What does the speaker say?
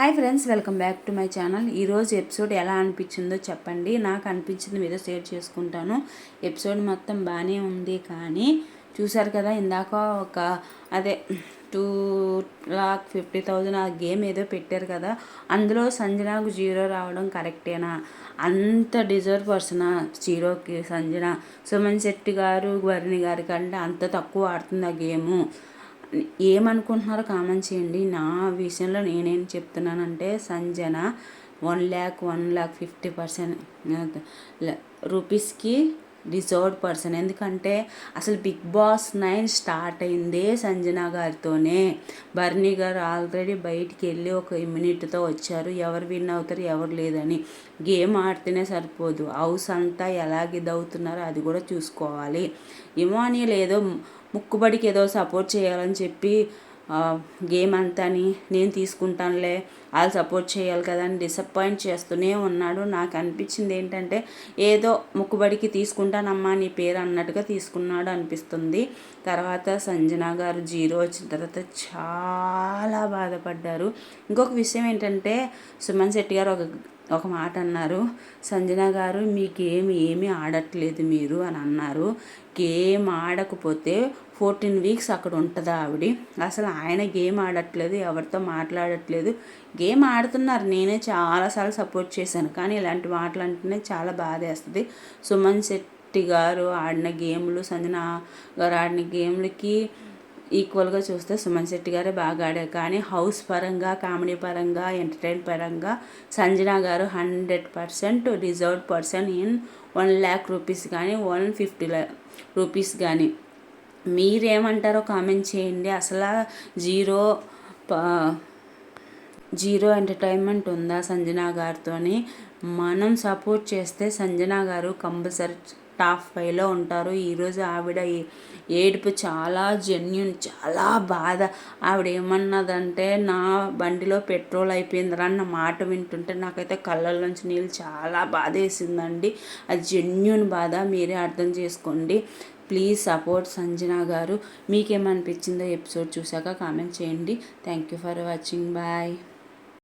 Hi friends welcome back to my channel. ఈరోజు episode ఎలా అనిపించిందో చెప్పండి. నాకు అనిపించింది మీతో షేర్ చేసుకుంటాను. ఎపిసోడ్ మొత్తం బాగానే ఉంది కానీ చూసారు కదా ఇందాక ఒక అదే టూ లాక్ ఫిఫ్టీ థౌజండ్ ఆ గేమ్ ఏదో పెట్టారు కదా అందులో సంజనాకు జీరో రావడం కరెక్టేనా? అంత డిజర్వ్ పర్సనా జీరోకి సంజన? సుమన్ శెట్టి గారు వరుణి గారి కంటే అంత తక్కువ ఆడుతుంది ఆ గేము. ఏమనుకుంటున్నారో కామెంట్ చేయండి. నా విషయంలో నేనేం చెప్తున్నానంటే Sanjana one lakh one lakh fifty percent రూపీస్కి డిజర్వ్డ్ పర్సన్. ఎందుకంటే అసలు బిగ్ బాస్ నైన్ స్టార్ట్ అయిందే సంజన గారితోనే. బర్నీ గారు ఆల్రెడీ బయటికి వెళ్ళి ఒక మినిట్తో వచ్చారు. ఎవరు విన్ అవుతారు ఎవరు లేదని. గేమ్ ఆడితేనే సరిపోదు. హౌస్ అంతా ఎలాగిదవుతున్నారో అది కూడా చూసుకోవాలి. ఇమానియల్ లేదో ముక్కుబడికి ఏదో సపోర్ట్ చేయాలని చెప్పి గేమ్ అంతాని నేను తీసుకుంటానులే వాళ్ళు సపోర్ట్ చేయాలి కదా అని డిసప్పాయింట్ చేస్తూనే ఉన్నాడు. నాకు అనిపించింది ఏంటంటే ఏదో ముక్కుబడికి తీసుకుంటానమ్మా నీ పేరు అన్నట్టుగా తీసుకున్నాడు అనిపిస్తుంది. తర్వాత సంజన గారు జీరో వచ్చిన తర్వాత చాలా బాధపడ్డారు. ఇంకొక విషయం ఏంటంటే సుమన్ శెట్టి గారు ఒక ఒక మాట అన్నారు. సంజన గారు మీ గేమ్ ఏమీ ఆడట్లేదు మీరు అని అన్నారు. గేమ్ ఆడకపోతే ఫోర్టీన్ వీక్స్ అక్కడ ఉంటుందా ఆవిడ. అసలు ఆయన గేమ్ ఆడట్లేదు ఎవరితో మాట్లాడట్లేదు. గేమ్ ఆడుతున్నారు నేనే చాలాసార్లు సపోర్ట్ చేశాను. కానీ ఇలాంటి మాటలు అంటేనే చాలా బాధేస్తుంది. సుమన్ శెట్టి గారు ఆడిన గేమ్లు సంజన గారు ఆడిన గేమ్లకి ఈక్వల్గా చూస్తే సుమన్ శెట్టి గారే బాగా ఆడారు. కానీ హౌస్ పరంగా కామెడీ పరంగా ఎంటర్టైన్ పరంగా Sanjana garu hundred percent reserved person in one lakh rupees కానీ వన్ ఫిఫ్టీ రూపీస్ కానీ మీరేమంటారో కామెంట్ చేయండి. అసలు జీరో జీరో ఎంటర్టైన్మెంట్ ఉందా సంజన గారితోని మనం సపోర్ట్ చేస్తే సంజన గారు కంపల్సరీ టాప్ ఫైవ్లో ఉంటారు. ఈరోజు ఆవిడ ఏడుపు చాలా జెన్యున్ చాలా బాధ. ఆవిడ ఏమన్నదంటే నా బండిలో పెట్రోల్ అయిపోయిందిరా అన్న మాట వింటుంటే నాకైతే కళ్ళల్లోంచి నీళ్ళు చాలా బాధ వేసిందండి అది జెన్యున్ బాధ మీరే అర్థం చేసుకోండి. Please support Sanjana garu. మీకేమనిపించిందో episode చూసాక కామెంట్ చేయండి. Thank you for watching. Bye.